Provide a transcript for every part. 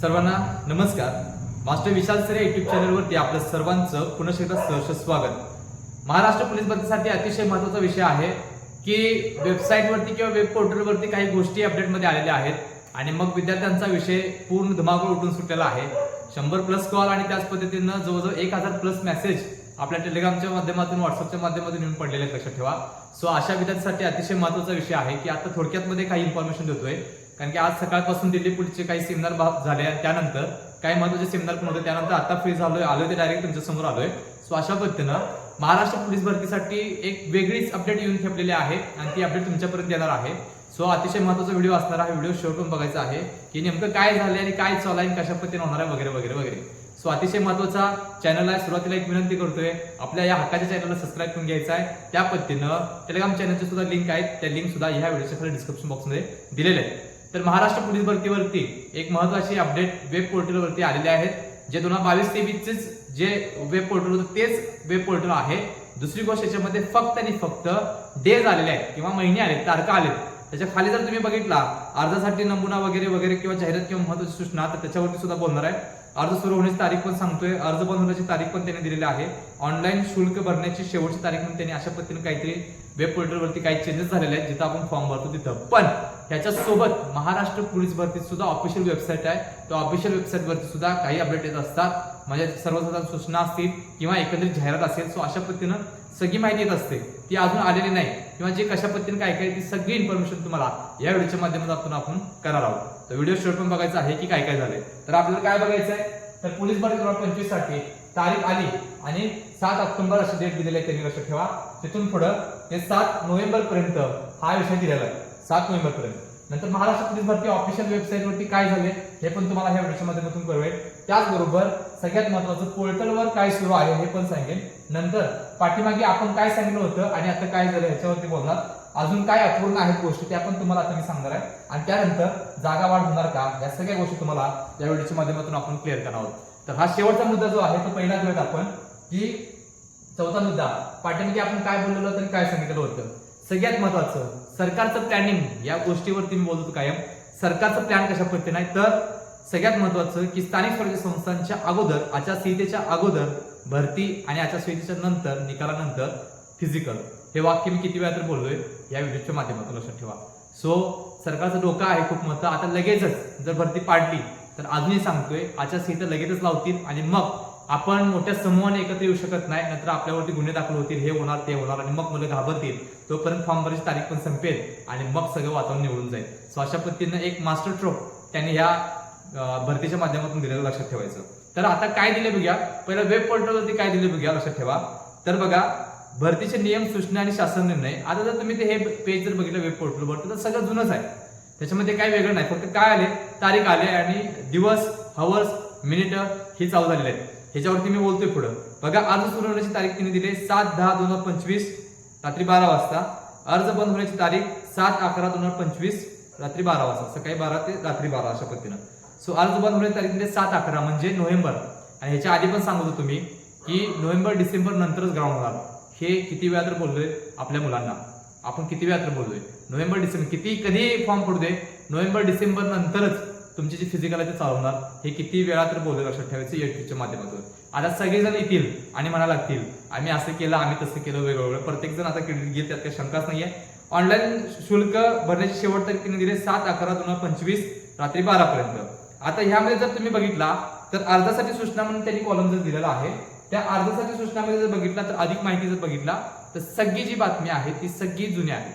सर्वांना नमस्कार. मास्टर विशाल सरे युट्यूब चॅनलवरती आपलं सर्वांचं पुन्हा एकदा सहर्ष स्वागत. महाराष्ट्र पोलीस भरतीसाठी अतिशय महत्त्वाचा विषय आहे की वेबसाईटवरती किंवा वेब पोर्टलवरती काही गोष्टी अपडेटमध्ये आलेल्या आहेत आणि मग विद्यार्थ्यांचा विषय पूर्ण धुमाकूळ उठून सुटलेला आहे. शंभर प्लस कॉल आणि त्याच पद्धतीनं जवळजवळ एक हजार प्लस मेसेज आपल्या टेलिग्रामच्या माध्यमातून व्हॉट्सअपच्या माध्यमातून येऊन पडलेले लक्षात ठेवा. सो अशा विद्यार्थ्यांसाठी अतिशय महत्त्वाचा विषय आहे की आता थोडक्यात मध्ये काही इन्फॉर्मेशन देतोय. कारण की आज सकाळपासून दिल्ली पुढचे काही सेमिनार झाले त्यानंतर काही महत्त्वाचे सेमिनार पण होते. त्यानंतर आता फ्री झालोय. आलोय ते डायरेक्ट तुमच्यासमोर आलोय. सो अशा पद्धतीनं महाराष्ट्र पोलीस भरतीसाठी एक वेगळीच अपडेट येऊन ठेपलेली आहे आणि ती अपडेट तुमच्यापर्यंत येणार आहे. सो अतिशय महत्त्वाचा व्हिडिओ असणार आहे. व्हिडिओ शेवटून बघायचा आहे की नेमकं काय झालंय आणि काय चालू आहे आणि कशा पद्धतीने होणार आहे वगैरे वगैरे वगैरे. सो अतिशय महत्त्वाचा चॅनल आहे. सुरुवातीला एक विनंती करतोय. आपल्या या हक्काच्या चॅनलला सबस्क्राईब करून घ्यायचा आहे. त्या पद्धतीनं टेलिग्राम चॅनलचे सुद्धा लिंक आहेत. त्या लिंक सुद्धा ह्या व्हिडिओच्या खाली डिस्क्रिप्शन बॉक्समध्ये दिलेले आहेत. तर महाराष्ट्र पोलीस भरतीवरती एक महत्वाची अपडेट वेब पोर्टलवरती आलेले आहेत जे दोन हजार बावीस तेवीसचेच जे वेब पोर्टल होतं तेच वेब पोर्टल आहे. दुसरी गोष्ट याच्यामध्ये फक्त आणि फक्त डेज आलेले आहेत किंवा महिने आले तारखा आलेत. त्याच्याखाली जर तुम्ही बघितला अर्जासाठी नमुना वगैरे वगैरे किंवा जाहिरात किंवा महत्वाची सूचना तर त्याच्यावरती सुद्धा बोलणार आहे. अर्ज सुरू होण्याची तारीख पण सांगतोय अर्ज बंद होण्याची तारीख पण त्यांनी दिलेली आहे. ऑनलाईन शुल्क भरण्याची शेवटची तारीख पण त्यांनी अशा पद्धतीने काहीतरी वेब पोर्टलवरती काही चेंजेस झालेले आहेत जिथं आपण फॉर्म भरतो तिथं. पण ह्याच्यासोबत महाराष्ट्र पोलीस भरती सुद्धा ऑफिशियल वेबसाईट आहे. त्या ऑफिशियल वेबसाईटवरती सुद्धा काही अपडेट येत असतात. म्हणजे सर्वसाधारण सूचना असतील किंवा एकंदरीत जाहिरात असेल सो अशा पद्धतीनं सगळी माहिती येत असते. ती अजून आलेली नाही. किंवा जे कशा पद्धतीने काय काय ती सगळी इन्फॉर्मेशन तुम्हाला या व्हिडिओच्या माध्यमातून आपण करणार आहोत. तर व्हिडिओ शेवट पण बघायचा आहे की काय काय झालंय. तर आपल्याला काय बघायचं आहे? तर पोलीस भरती दोन हजार पंचवीससाठी तारीख आली आणि सात ऑक्टोबर अशी डेट दिलेली आहे त्यांनी लक्षात ठेवा. तिथून पुढं ते सात नोव्हेंबर पर्यंत हा विषय दिलेला आहे. सात नोव्हेंबर पर्यंत नंतर महाराष्ट्र पोलीस भरती ऑफिशियल वेबसाईट वरती काय झाले हे पण तुम्हाला ह्या व्हिडिओच्या माध्यमातून कळवेल. त्याचबरोबर सगळ्यात महत्वाचं पोर्टलवर काय सुरू आहे हे पण सांगेल. नंतर पाठीमागे आपण काय सांगितलं होतं आणि आता काय झालं ह्याच्यावरती बोलणार. अजून काय अपूर्ण आहेत गोष्टी त्या पण तुम्हाला आता मी सांगणार आहे. आणि त्यानंतर जागा वाढ होणार का या सगळ्या गोष्टी तुम्हाला या व्हिडिओच्या माध्यमातून आपण क्लिअर करणार आहोत. तर हा शेवटचा मुद्दा जो आहे तो पहिला घेऊयात आपण की चौथा मुद्दा पाठीमागे आपण काय बोललेलो होतं आणि काय सांगितलं होतं. सगळ्यात महत्वाचं सरकारचं प्लॅनिंग या गोष्टीवरती मी बोलतो कायम. सरकारचं प्लॅन कशा पद्धतीने आहे? तर सगळ्यात महत्वाचं की स्थानिक स्वराज्य संस्थांच्या अगोदर आचारसंहितेच्या अगोदर भरती आणि आचारसंहितेच्या नंतर निकालानंतर फिजिकल हे वाक्य मी किती वेळा तर बोललोय या व्हिडिओच्या माध्यमातून लक्षात ठेवा. सो सरकारचं डोकं आहे खूप महत्त्व आता लगेचच जर भरती पाडली तर अजूनही सांगतोय आचारसंहिता लगेचच लावतील आणि मग आपण मोठ्या समूहाने एकत्र येऊ शकत नाही नंतर आपल्यावरती गुन्हे दाखल होतील हे होणार ते होणार आणि मग मुलं घाबरतील. तोपर्यंत फॉर्म भरायची तारीख पण संपेल आणि मग सगळं वातावरण निवडून जाईल. सो अशा पद्धतीनं एक मास्टर ट्रोप त्यांनी ह्या भरतीच्या माध्यमातून दिलेलं लक्षात ठेवायचं. तर आता काय दिले बघूया? पहिलं वेब पोर्टलवरती काय दिले बघूया? लक्षात ठेवा. तर बघा भरतीचे नियम सूचना आणि शासन निर्णय. आता जर तुम्ही ते हे पेज जर बघितलं वेब पोर्टलवर तर सगळं जुनंच आहे. त्याच्यामध्ये काही वेगळं नाही. फक्त काय आले? तारीख आले आणि दिवस हवर्स मिनिट हे चालू झालेले आहेत. ह्याच्यावरती मी बोलतोय पुढं. बघा अर्ज सुरू होण्याची तारीख तिने दिली सात दहा दोन हजार पंचवीस रात्री बारा वाजता. अर्ज बंद होण्याची तारीख सात अकरा दोन हजार पंचवीस रात्री बारा वाजता. सकाळी बारा ते रात्री बारा अशा पद्धतीनं. सो अर्ज बंद होण्याची तारीख दिली सात अकरा म्हणजे नोव्हेंबर. आणि ह्याच्या आधी पण सांगतो तुम्ही की नोव्हेंबर डिसेंबर नंतरच ग्राउंड होणार. हे किती वेळा तर बोललोय आपल्या मुलांना. आपण किती वेळा तर बोललोय. नोव्हेंबर डिसेंबर किती कधी फॉर्म पडू दे नोव्हेंबर डिसेंबर नंतरच तुमची जी फिजिकल आहे ते चालवणार हे किती वेळा तर बोलले लक्षात ठेवायचं एटीच्या माध्यमातून. आता सगळेजण येतील आणि म्हणा लागतील आम्ही असं केलं आम्ही तसं केलं वेगवेगळं प्रत्येक जण आता क्रेडिट घेत त्यात काही शंकाच नाहीये. ऑनलाईन शुल्क भरण्याची शेवट तारखेने तिने सात अकरा दोन हजार पंचवीस रात्री बारा पर्यंत आता ह्यामध्ये जर तुम्ही बघितला तर अर्जासाठी सूचना म्हणून त्यांनी कॉलम जर दिलेला आहे त्या अर्जासाठी सूचनामध्ये जर बघितला तर अधिक माहिती जर बघितला तर सगळी जी बातमी आहे ती सगळी जुनी आहे.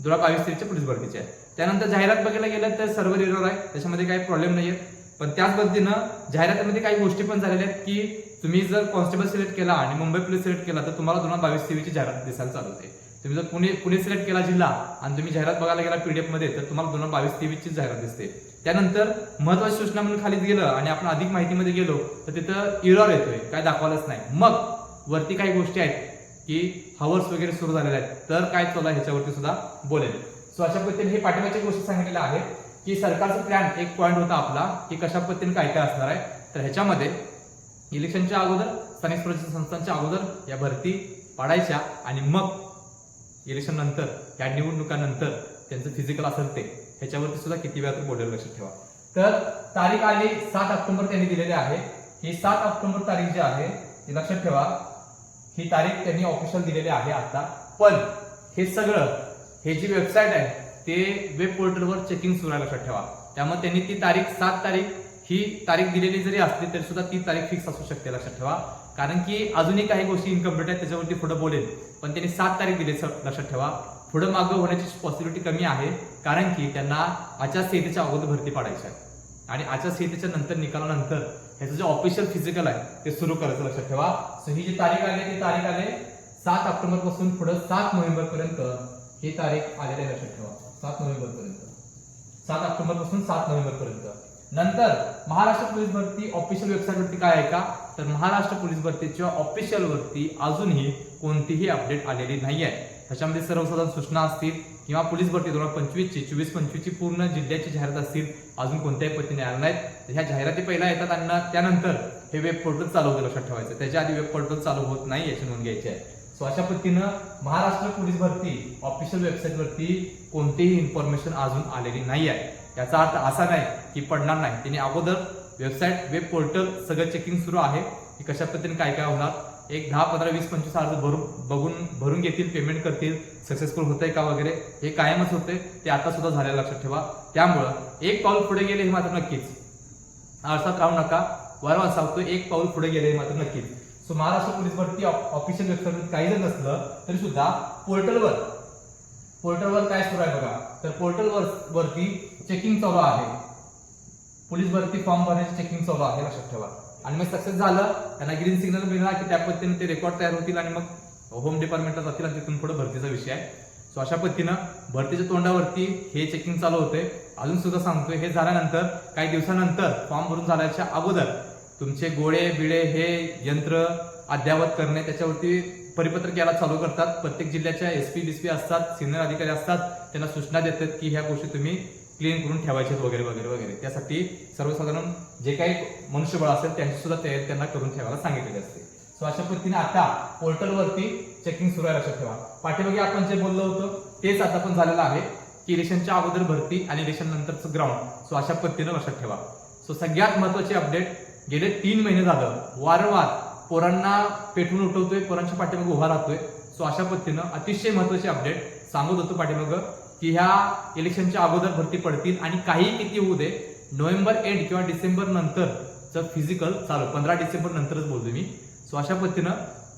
दोन हजार बावीस तेवीसच्या पोलीस भरतीची आहे. त्यानंतर जाहिरात बघायला गेलं तर सर्व रिरोर आहे. त्याच्यामध्ये काही प्रॉब्लेम नाहीये. पण त्याच पद्धतीनं जाहिरातीमध्ये काही गोष्टी पण झालेल्या आहेत की तुम्ही जर कॉन्स्टेबल सिलेक्ट केला आणि मुंबई पोलीस सिलेक्ट केला तर तुम्हाला दोन हजार बावीस तेवीसची जाहिरात दिसायला चालू होते. तुम्ही जर पुणे पुणे सिलेक्ट केला जिल्हा आणि तुम्ही जाहिरात बघायला गेला पीडीएफमध्ये तर तुम्हाला दोन हजार बावीस तेवीसची जाहिरात दिसते. त्यानंतर महत्वाची सूचना म्हणून खाली गेलं आणि आपण अधिक माहितीमध्ये गेलो तर तिथं इरॉर येतोय. काय दाखवायलाच नाही. मग वरती काही गोष्टी आहेत की हवर्स वगैरे सुरू झालेले आहेत. तर काय चला ह्याच्यावरती सुद्धा बोलेल. सो अशा पद्धतीने हे पाठिंबाच्या गोष्टी सांगितलेल्या आहेत की सरकारचा प्लॅन एक पॉईंट होता आपला की कशा पद्धतीने काय काय असणार आहे. तर ह्याच्यामध्ये इलेक्शनच्या अगोदर स्थानिक स्वराज्य संस्थांच्या अगोदर या भरती पाडायच्या आणि मग इलेक्शन नंतर या निवडणुकानंतर त्यांचं फिजिकल असेल ते ह्याच्यावरती सुद्धा किती वेळा तर लक्षात ठेवा. तर तारीख आली सात ऑक्टोबर त्यांनी दिलेली आहे. ही सात ऑक्टोबर तारीख जी आहे ती लक्षात ठेवा. ही तारीख त्यांनी ऑफिशियल दिलेली आहे आता. पण हे सगळं हे जी वेबसाईट आहे ते वेब पोर्टलवर चेकिंग सुरू आहे लक्षात ठेवा. त्यामुळे त्यांनी ती तारीख सात तारीख ही तारीख दिलेली जरी असली तरी सुद्धा ती तारीख फिक्स असू शकते लक्षात ठेवा. कारण की अजूनही काही गोष्टी इनकम्प्लीट आहेत त्याच्यावरती पुढे बोलेल. पण त्यांनी सात तारीख दिली लक्षात ठेवा. पुढे मागं होण्याची पॉसिबिलिटी कमी आहे कारण की त्यांना आचारसंहितेच्या अगोदर भरती पाडायची आहे. आणि आचारसंहितेच्या नंतर निकालानंतर ह्याचं जे ऑफिशियल फिजिकल आहे ते सुरू करायचं लक्षात ठेवा. सो ही जी तारीख आली ती तारीख आली सात ऑक्टोबरपासून पुढे सात नोव्हेंबर पर्यंत ही तारीख आलेल्या लक्षात ठेवा. सात नोव्हेंबर पर्यंत. सात ऑक्टोबरपासून सात नोव्हेंबर पर्यंत. नंतर महाराष्ट्र पोलीस भरती ऑफिशियल वेबसाईट वरती काय आहे का? तर महाराष्ट्र पोलीस भरतीच्या ऑफिशियल वरती अजूनही कोणतीही अपडेट आलेली नाही आहे. त्याच्यामध्ये सर्वसाधारण सूचना असतील किंवा पोलीस भरती दोन हजार पंचवीस ची चोवीस पंचवीसची पूर्ण जिल्ह्याची जाहिरात असतील अजून कोणत्याही पद्धतीने आल्या नाहीत. ह्या जाहिराती पहिला येतात आणि त्यानंतर हे वेब पोर्टल चालू होतं लक्षात ठेवायचं. त्याच्या आधी वेब पोर्टल चालू होत नाही याची नोंद घ्यायची आहे. सो अशा पद्धतीनं महाराष्ट्र पोलीस भरती ऑफिशियल वेबसाईट वरती कोणतीही इन्फॉर्मेशन अजून आलेली नाही आहे याचा अर्थ असा नाही की पडणार नाही. त्यांनी अगोदर वेबसाईट वेब पोर्टल सगळं चेकिंग सुरू आहे की कशा पद्धतीने काय काय होणार. एक दहा पंधरा वीस पंचवीस अर्ज भरून बघून भरून घेतील पेमेंट करतील सक्सेसफुल होतंय का वगैरे हे कायमच होते ते आता सुद्धा झालेलं लक्षात ठेवा. त्यामुळं एक पाऊल पुढे गेले हे मात्र नक्कीच. आळसात राहू नका. वारंवार सांगतो एक पाऊल पुढे गेले हे मात्र नक्कीच. सो महाराष्ट्र पोलीस भरती ऑफिशियल वेबसाईट काही जर नसलं तरी सुद्धा पोर्टलवर पोर्टलवर काय सुरू आहे बघा. तर पोर्टलवर वरती चेकिंग चालू आहे. पोलीस भरती फॉर्म भरण्याची चेकिंग चालू आहे लक्षात ठेवा. आणि मग सक्सेस झालं त्यांना ग्रीन सिग्नल मिळणार की त्या पद्धतीने ते रेकॉर्ड तयार होतील आणि मग होम डिपार्टमेंटला जातील आणि तिथून पुढे भरतीचा विषय आहे. सो अशा पद्धतीनं भरतीच्या तोंडावरती हे चेकिंग चालू होते अजून सुद्धा सांगतोय हे झाल्यानंतर काही दिवसानंतर फॉर्म भरून झाल्याच्या अगोदर तुमचे गोळे बिळे हे यंत्र अद्यावत करणे त्याच्यावरती परिपत्रक याला चालू करतात. प्रत्येक जिल्ह्याच्या एस पी बीसपी असतात सिनियर अधिकारी असतात. त्यांना सूचना देतात की ह्या गोष्टी तुम्ही क्लीन करून ठेवायच्यात वगैरे वगैरे वगैरे. त्यासाठी सर्वसाधारण जे काही मनुष्यबळ असेल त्यांची सुद्धा तयारी त्यांना करून ठेवायला सांगितलेली असते. सो अशा पद्धतीने आता पोर्टलवरती चेकिंग सुरू आहे लक्षात ठेवा. पाठीमागे आपण जे बोललो होतो तेच आता पण झालेलं आहे की इलेक्शनच्या अगोदर भरती आणि इलेक्शन नंतरचं ग्राउंड सो अशा पद्धतीनं लक्षात ठेवा. सो सगळ्यात महत्वाची अपडेट गेले तीन महिने झालं. वारंवार पोरांना पेटवून उठवतोय पोरांच्या पाठीमागे उभा राहतोय. सो अशा पद्धतीनं अतिशय महत्त्वाचे अपडेट सांगत होतो पाठीमागं की ह्या इलेक्शनच्या अगोदर भरती पडतील आणि काही किती होऊ दे नोव्हेंबर एंड किंवा डिसेंबर नंतरचं फिजिकल चालू पंधरा डिसेंबर नंतरच बोलतोय मी. सो अशा पद्धतीनं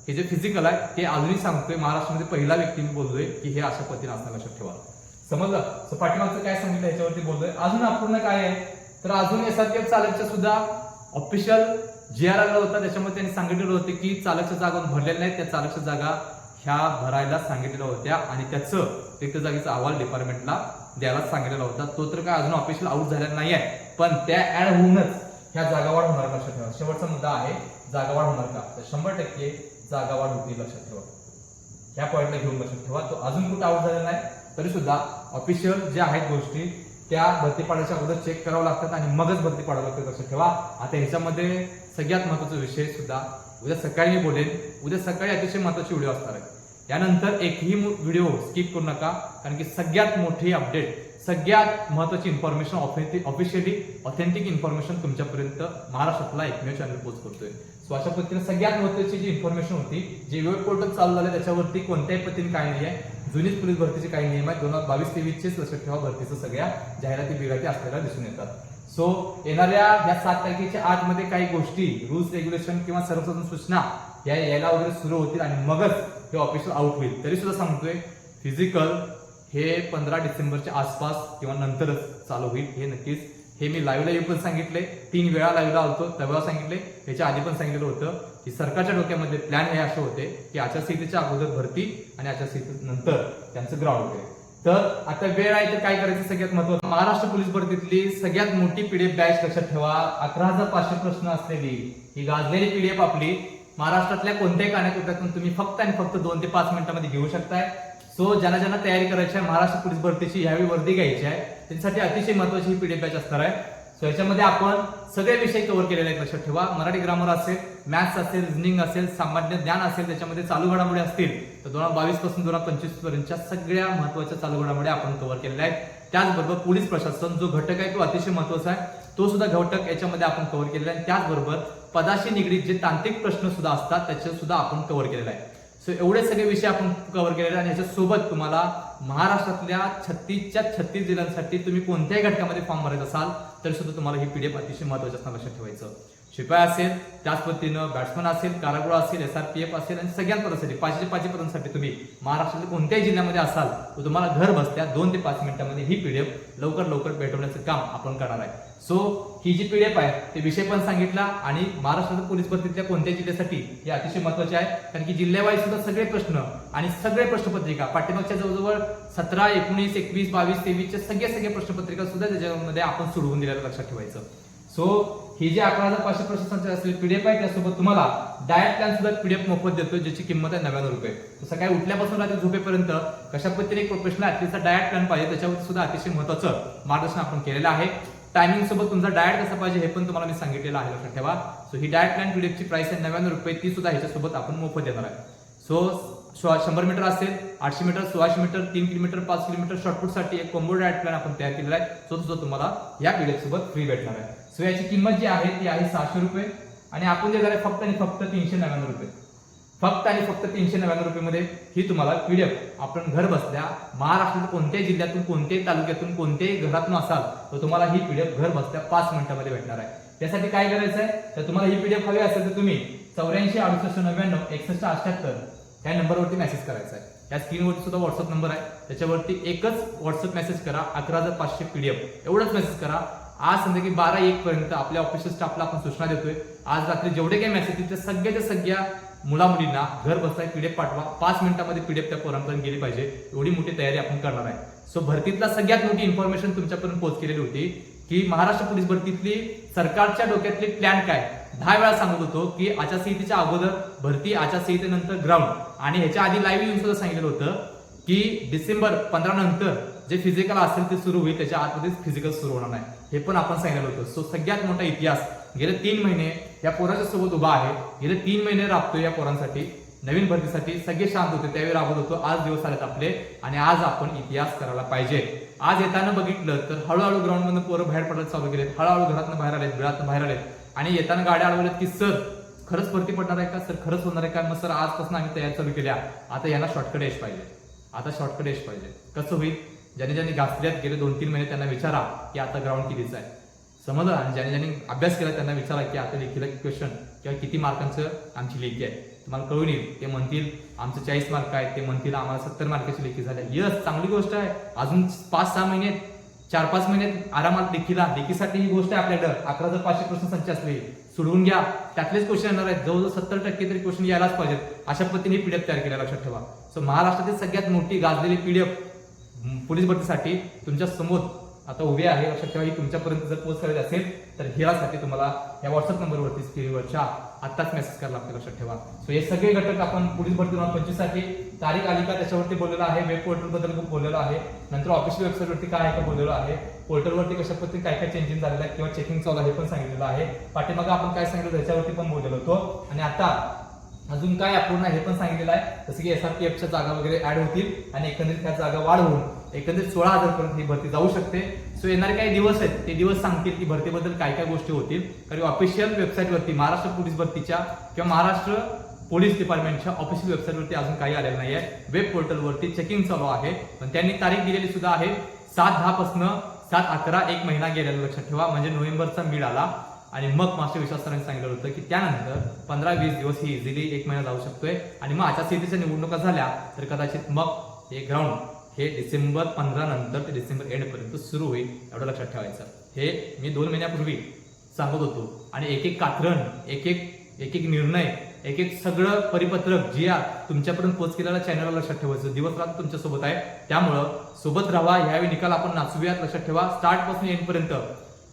हे जे फिजिकल आहे ते अजूनही सांगतोय महाराष्ट्रामध्ये पहिला व्यक्ती मी बोलतोय की हे अशा पद्धतीने असणं लक्षात ठेवा. समजलं? सो पाठीमागचं काय सांगितलं याच्यावरती बोलतोय. अजून अपूर्ण काय आहे? तर अजून एस आर के चालकच्या सुद्धा ऑफिशियल जे आर आला होता त्याच्यामध्ये त्यांनी सांगितलेलं होतं की चालकच्या जागा भरलेल्या नाहीत. त्या चालकच्या जागा ह्या भरायला सांगितलेल्या होत्या आणि त्याचं रिक्त जागेचा अहवाल डिपार्टमेंटला द्यायला सांगितलेला होता. तो तर काय अजून ऑफिशियल आउट झालेला नाही आहे पण त्या ऍड होऊनच ह्या जागावाढ होणार लक्षात ठेवा. शेवटचा मुद्दा आहे जागावाढ होणार का? तर शंभर टक्के जागावाढ होती लक्षात ठेवा. ह्या पॉईंटला घेऊन लक्षात ठेवा. तो अजून कुठं आउट झालेला नाही तरी सुद्धा ऑफिशियल ज्या आहेत गोष्टी त्या भरती पाडायच्या अगोदर चेक करावं लागतात आणि मगच भरती पाडावं लागतं लक्षात ठेवा. आता ह्याच्यामध्ये सगळ्यात महत्त्वाचा विषय सुद्धा उद्या सकाळी मी बोलेन. उद्या सकाळी अतिशय महत्त्वाचे व्हिडिओ असणार आहे. त्यानंतर एकही व्हिडिओ स्किप करू नका कारण की सगळ्यात मोठी अपडेट सगळ्यात महत्वाची इन्फॉर्मेशन ऑफिशियली ऑथेंटिक इन्फॉर्मेशन तुमच्यापर्यंत महाराष्ट्रातला एकमेव चॅनल पोस्ट करतोय. सो अशा पद्धतीने सगळ्यात महत्वाची जी इन्फॉर्मेशन होती जे वेब पोर्टल चालू झालं त्याच्यावरती कोणत्याही पद्धतीने काय नाही आहे. जुनीच पोलीस भरतीचे काही नियम आहेत. दोन हजार बावीस तेवीसचेच लक्षात ठेवा भरतीचं सगळ्या जाहिराती बिराती असलेल्या दिसून येतात. सो येणाऱ्या या सात तारखेच्या आत मध्ये काही गोष्टी रूल्स रेग्युलेशन किंवा सर्वसाधारण सूचना या यायला वगैरे सुरू होतील आणि मगच हे ऑफिशियल आउट होईल. तरी सुद्धा सांगतोय फिजिकल हे पंधरा डिसेंबरच्या आसपास किंवा नंतरच चालू होईल. हे नक्कीच हे मी लाईव्हला येऊन पण सांगितले. तीन वेळा लाईव्हला आलतो तेव्हा सांगितले. याच्या आधी पण सांगितलेलं होतं. की सरकारच्या डोक्यामध्ये प्लॅन हे असे होते की आचारसंहितेच्या अगोदर भरती आणि आचारसंहितेनंतर त्यांचं ग्राउंड होते तर आता वेळ आहे तर काय करायचं सगळ्यात महत्वाचं? महाराष्ट्र पोलीस भरतीतली सगळ्यात मोठी पीडीएफ बॅच लक्षात ठेवा. अकरा हजार पाचशे प्रश्न असलेली ही गाजलेली पीडीएफ आपली महाराष्ट्रातल्या कोणत्याही कानाकोपऱ्यातून तुम्ही फक्त आणि फक्त दोन ते पाच मिनिटांमध्ये घेऊ शकताय. सो ज्यांना ज्यांना तयारी करायची आहे महाराष्ट्र पोलीस भरतीची ह्यावेळी वर्दी घ्यायची आहे त्यांच्यासाठी अतिशय महत्वाची ही पीडीएफ बॅच असणार आहे. सो याच्यामध्ये आपण सगळे विषय कव्हर केलेले आहेत लक्षात ठेवा. मराठी ग्रामर असेल मॅथ्स असेल रिजनिंग असेल सामान्य ज्ञान असेल त्याच्यामध्ये चालू घडामोडी असतील तर दोन हजार बावीसपासून दोन हजार पंचवीस पर्यंतच्या सगळ्या महत्त्वाच्या चालू घडामोडी आपण कव्हर केलेल्या आहेत. त्याचबरोबर पोलीस प्रशासन जो घटक आहे तो अतिशय महत्त्वाचा आहे. तो सुद्धा घटक याच्यामध्ये आपण कव्हर केलेला आहे. त्याचबरोबर पदाशी निगडीत जे तांत्रिक प्रश्न सुद्धा असतात त्याचे सुद्धा आपण कव्हर केलेला आहे. सो एवढे सगळे विषय आपण कव्हर केलेले आहे आणि याच्यासोबत तुम्हाला महाराष्ट्रातल्या छत्तीसच्या छत्तीस जिल्ह्यांसाठी तुम्ही कोणत्याही घटकामध्ये फॉर्म भरायचा असाल तरी सुद्धा तुम्हाला ही पीडीएफ अतिशय महत्वाचं असणं लक्षात ठेवायचं. शिपाई असेल त्याच पद्धतीनं बॅट्समन असेल कारागृह असेल एस आर पी एफ असेल आणि सगळ्याच पदासाठी पाचशे पाचशे पदांसाठी तुम्ही महाराष्ट्रातील कोणत्याही जिल्ह्यामध्ये असाल तर तुम्हाला घर बसत्या दोन ते पाच मिनिटांमध्ये ही पीडीएफ लवकर लवकर भेटवण्याचं काम आपण करणार आहे. सो ही जी पीडीएफ आहे ते विषय पण सांगितला आणि महाराष्ट्रातील पोलीस भरतीतल्या कोणत्याही जिल्ह्यासाठी हे अतिशय महत्त्वाचे आहे. कारण की जिल्ह्यावाईज सुद्धा सगळे प्रश्न आणि सगळे प्रश्नपत्रिका पाठीमागच्या जवळजवळ सतरा एकोणीस एकवीस बावीस तेवीसच्या सगळ्या सगळ्या प्रश्नपत्रिका सुद्धा त्याच्यामध्ये आपण सोडवून दिलेलं लक्षात ठेवायचं. सो ही जी अकरा हजार पाचशे प्रश्नांची असेल पीडीएफ आहे त्यासोबत तुम्हाला डायट प्लॅन सुद्धा पीडीएफ मोफत देतो ज्याची किंमत आहे नव्याण्णव रुपये. सकाळी उठल्यापासून रात्री झोपेपर्यंत कशा पद्धतीने एक प्रोफेशनल ऍथलीटचा डायट प्लॅन पाहिजे त्याच्यावर सुद्धा अतिशय महत्वाचं मार्गदर्शन आपण केलेलं आहे. टायमिंग सोबत तुमचा डायट कसा पाहिजे हे पण तुम्हाला मी सांगितलेलं आहे लक्षात ठेवा. सो ही डायट प्लॅन पीडीएफची प्राइस आहे नव्याण्णव रुपये ती सुद्धा ह्याच्यासोबत आपण मोफत देणार आहे. सो शंभर मीटर असेल आठशे मीटर सोळाशे मीटर तीन किलोमीटर पाच किलोमीटर शॉर्टपुटसाठी एक कॉम्बो डायट प्लॅन आपण तयार केलेला आहे. तो सुद्धा तुम्हाला या पीडीएफ सोबत फ्री भेटणार आहे. सो याची किंमत जी आहे ती आहे सहाशे रुपये. आणि आपण देणार आहे फक्त आणि फक्त तीनशे नव्याण्णव रुपये. फक्त आणि फक्त तीनशे नव्याण्णव रुपये ही तुम्हाला पीडीएफ आपण घर बसल्या महाराष्ट्राच्या कोणत्याही जिल्ह्यातून कोणत्याही तालुक्यातून कोणत्याही घरातून असाल तर तुम्हाला ही पीडीएफ घर बसल्या पाच मिनिटांमध्ये भेटणार आहे. त्यासाठी काय करायचं आहे? तर तुम्हाला ही पीडीएफ हवी असेल तर तुम्ही चौऱ्याऐंशी अडुसष्ट नव्याण्णव एकसष्ट अठ्ठ्याहत्तर या नंबरवरती मेसेज करायचा आहे. या स्क्रीनवरती सुद्धा व्हॉट्सअप नंबर आहे. त्याच्यावरती एकच व्हॉट्सअप मेसेज करा अकरा हजार पाचशे पीडीएफ एवढंच मेसेज करा. आज संध्याकाळी बारा एक पर्यंत आपल्या ऑफिशियल स्टाफला आपण सूचना देतोय. आज रात्री जेवढे काही मेसेज येतील त्या सगळ्याच्या सगळ्या मुला मुलींना घर बसता पीडीएफ पाठवा. पाच मिनिटांमध्ये पीडीएफ त्या पोरांपर्यंत गेली पाहिजे. एवढी मोठी तयारी आपण करणार आहे. सो भरतीतला सगळ्यात मोठी इन्फॉर्मेशन तुमच्यापर्यंत पोहोच केलेली होती की महाराष्ट्र पोलीस भरतीतली सरकारच्या डोक्यातली प्लॅन काय? दहा वेळा सांगत होतो की आचारसंहितेच्या अगोदर भरती आचारसंहितेनंतर ग्राउंड आणि ह्याच्या आधी लाईव्ह येऊन सुद्धा सांगितलं होतं की डिसेंबर पंधरा नंतर जे फिजिकल असेल ते सुरू होईल त्याच्या आतमध्येच फिजिकल सुरू होणार नाही. हे पण आपण सांगितलं होतं. सो सगळ्यात मोठा इतिहास गेले तीन महिने या पोराच्या सोबत उभा आहे. गेले तीन महिने राबतो या पोरांसाठी. नवीन भरतीसाठी सगळे शांत होते. त्यावेळी राबत होतो. आज दिवस आलेत आपले आणि आज आपण इतिहास करायला पाहिजे. आज येताना बघितलं तर हळूहळू ग्राउंड मधून पोरं बाहेर पडायला चालू केलेत. हळूहळू घरातून बाहेर आलेत घरातून बाहेर आलेत. आणि येताना गाड्या अडवल्यात की सर खरंच भरती पडणार आहे का? सर खरंच होणार आहे का? मग सर आजपासून आम्ही तयार चालू केल्या. आता यांना शॉर्टकट यश पाहिजे. आता शॉर्टकट यश पाहिजे. कसं होईल? ज्याने ज्यांनी घासल्यात गेले दोन तीन महिने त्यांना विचारा की आता ग्राउंड कितीचं आहे. समजलं? आणि ज्याने ज्यांनी अभ्यास केला त्यांना विचारा की आता लेखीला क्वेश्चन किंवा किती मार्कांचं आमची लेखी आहे. तुम्हाला कळून येईल. ते म्हणतील आमचं चाळीस मार्क आहे. ते म्हणतील आम्हाला सत्तर मार्काची लेखी झाली यस चांगली गोष्ट आहे. अजून पाच सहा महिने चार पाच महिन्यात आरामात लेखीला लेखीसाठी ही गोष्ट आहे आपल्याकडं. अकरा जर पाचशे प्रश्न संच असले सोडवून घ्या. त्यातलेच क्वेश्चन येणार आहेत. जवळजवळ सत्तर टक्के तरी क्वेश्चन यायलाच पाहिजेत. अशा पद्धतीने पीडीएफ तयार केल्या लक्षात ठेवा. सो महाराष्ट्रातील सगळ्यात मोठी गाजलेली पीडीएफ पोलीस भरतीसाठी तुमच्यासमोर आता उभे आहे. लक्षात ठेवा ही तुमच्यापर्यंत जर पोच करायची असेल तर ह्यासाठी तुम्हाला या व्हॉट्सअप नंबरवरती स्क्रीनवरच्या आत्ताच मेसेज करायला लागतो लक्षात ठेवा. सो हे सगळे घटक आपण पोलीस भरती दोन पंचवीससाठी तारीख आली का त्याच्यावरती बोललेलं आहे. वेब पोर्टलबद्दल बोललेलं खूप बोललेलो आहे. नंतर ऑफिशियल वेबसाईटवरती काय आहे का बोललेलं आहे. पोर्टलवरती कशा पद्धतीने काय काय चेंजिंग झालेलं आहे किंवा चेकिंग चालू आहे हे पण सांगितलेलं आहे. पाठीमागं आपण काय सांगितलं त्याच्यावरती पण बोललेलो होतो. आणि आता अजून काय अपूर्ण आहे हे पण सांगितलेलं आहे. जसं की एस आर टी एफच्या जागा वगैरे ऍड होतील आणि एकंदरीत त्या जागा वाढ होऊन एकंदरीत सोळा हजारपर्यंत ही भरती जाऊ शकते. सो येणारे काही दिवस आहेत ते दिवस सांगतील की भरतीबद्दल काय काय गोष्टी होतील. कारण ऑफिशियल वेबसाईटवरती महाराष्ट्र पोलीस भरतीच्या किंवा महाराष्ट्र पोलीस डिपार्टमेंटच्या ऑफिशियल वेबसाईटवरती अजून काही आलेलं नाही आहे वेब पोर्टलवरती चेकिंग चालू आहे. पण त्यांनी तारीख दिलेली सुद्धा आहे. सात दहापासनं सात अकरा एक महिना गेलेला लक्षात ठेवा. म्हणजे नोव्हेंबरचा मिड आला आणि मग मास्टर विश्वास सरांनी सांगितलं होतं की त्यानंतर पंधरा वीस दिवस ही इझिली एक महिना जाऊ शकतोय. आणि मग आचारसंहितेच्या निवडणुका झाल्या तर कदाचित मग हे ग्राउंड हे डिसेंबर पंधरा नंतर ते डिसेंबर एंड पर्यंत सुरू होईल एवढं लक्षात ठेवायचं. हे मी दोन महिन्यापूर्वी सांगत होतो. आणि एक एक कात्रण एक एक एक एक निर्णय एक एक सगळं परिपत्रक जी आर तुमच्यापर्यंत पोच केलेला चॅनलला लक्षात ठेवायचं. दिवस रात तुमच्यासोबत आहे. त्यामुळं सोबत राहा ह्यावेळी निकाल आपण नाचूयात लक्षात ठेवा. स्टार्टपासून एंडपर्यंत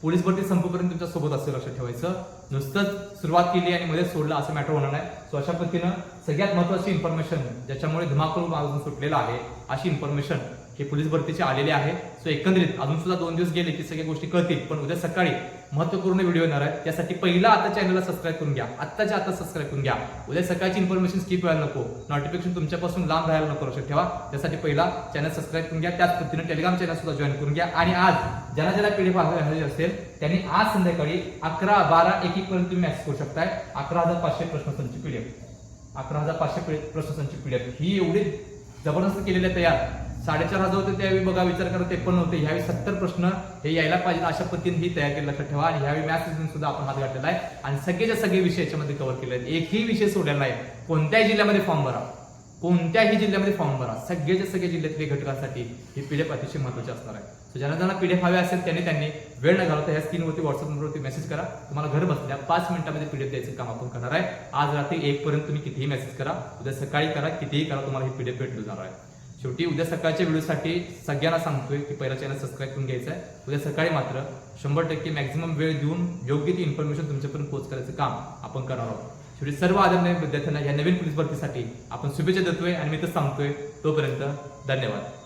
पोलीस भरती संपेपर्यंत तुमच्यासोबत असेल लक्षात ठेवायचं. नुसतंच सुरुवात केली आणि मध्ये सोडलं असं मॅटर होणार नाही. सो अशा पद्धतीनं सगळ्यात महत्वाची इन्फॉर्मेशन ज्याच्यामुळे धुमाकूळ मागून सुटलेला आहे अशी इन्फॉर्मेशन हे पोलीस भरतीचे आलेले आहे. सो एकंदरीत अजून सुद्धा दोन दिवस गेले की सगळ्या गोष्टी कळतील पण उद्या सकाळी महत्त्वपूर्ण व्हिडिओ येणार आहे. त्यासाठी पहिला आता चॅनलला सबस्क्राईब करून घ्या. आत्ताच्या आता सबस्क्राईब करून घ्या. उद्या सकाळची इन्फॉर्मेशन स्किप व्हायला नको. नोटिफिकेशन तुमच्यापासून लांब राहायला नको लक्षात ठेवा. त्यासाठी पहिला चॅनल सबस्क्राईब करून घ्या. त्याच पद्धतीने टेलिग्राम चॅनल सुद्धा जॉईन करून घ्या. आणि आज ज्याला ज्याला पीडीएफ हवी असेल त्यांनी आज संध्याकाळी अकरा बारा एक एक पर्यंत तुम्ही मॅक्स करू शकताय. अकरा हजार पाचशे प्रश्नसंची पीडीएफ अकरा हजार पाचशे प्रश्नसंची पीडीएफ ही एवढी जबरदस्त केलेली आहे तयार. साडेचार हजार होते त्यावेळी बघा विचार करा ते पण होते ह्यावेळी सत्तर प्रश्न हे यायला पाहिजे अशा पद्धतीने ही तयार केली लक्षात ठेवा. आणि ह्यावेळी मॅथ रिझनिंग सुद्धा आपण हात घातलेला आहे. आणि सगळेच्या सगळे विषय याच्यामध्ये कव्हर केले आहेत. एकही विषय सोडलेला आहे कोणत्याही जिल्ह्यामध्ये फॉर्म भरा. कोणत्याही जिल्ह्यामध्ये फॉर्म भरा. सगळेच्या सगळ्या जिल्ह्यातले घटकांसाठी ही पीडीएफ अतिशय महत्वाची असणार आहे. So ज्यांना ज्यांना पीडीएफ हवे असेल त्यांनी त्यांनी वेळ न घालवता ह्या स्क्रीनवरती व्हॉट्सअप नंबरवरती मेसेज करा. तुम्हाला घर बसल्या पाच मिनिटामध्ये पीडीएफ द्यायचं काम आपण करणार आहे. आज रात्री एक पर्यंत तुम्ही कितीही मेसेज करा. उद्या सकाळी करा. कितीही करा तुम्हाला ही पीडीएफ भेटली जाणार आहे. शेवटी उद्या सकाळच्या व्हिडिओसाठी सगळ्यांना सांगतोय की पहिला चॅनल सबस्क्राईब करून घ्यायचा आहे. उद्या सकाळी मात्र शंभर टक्के मॅक्झिमम वेळ देऊन योग्य ती इन्फॉर्मेशन तुमच्यापर्यंत पोहोच करायचं काम आपण करणार आहोत. शेवटी सर्व आदरणीय विद्यार्थ्यांना या नवीन पोलीस भरतीसाठी आपण शुभेच्छा देतोय आणि मी तर सांगतोय तोपर्यंत धन्यवाद.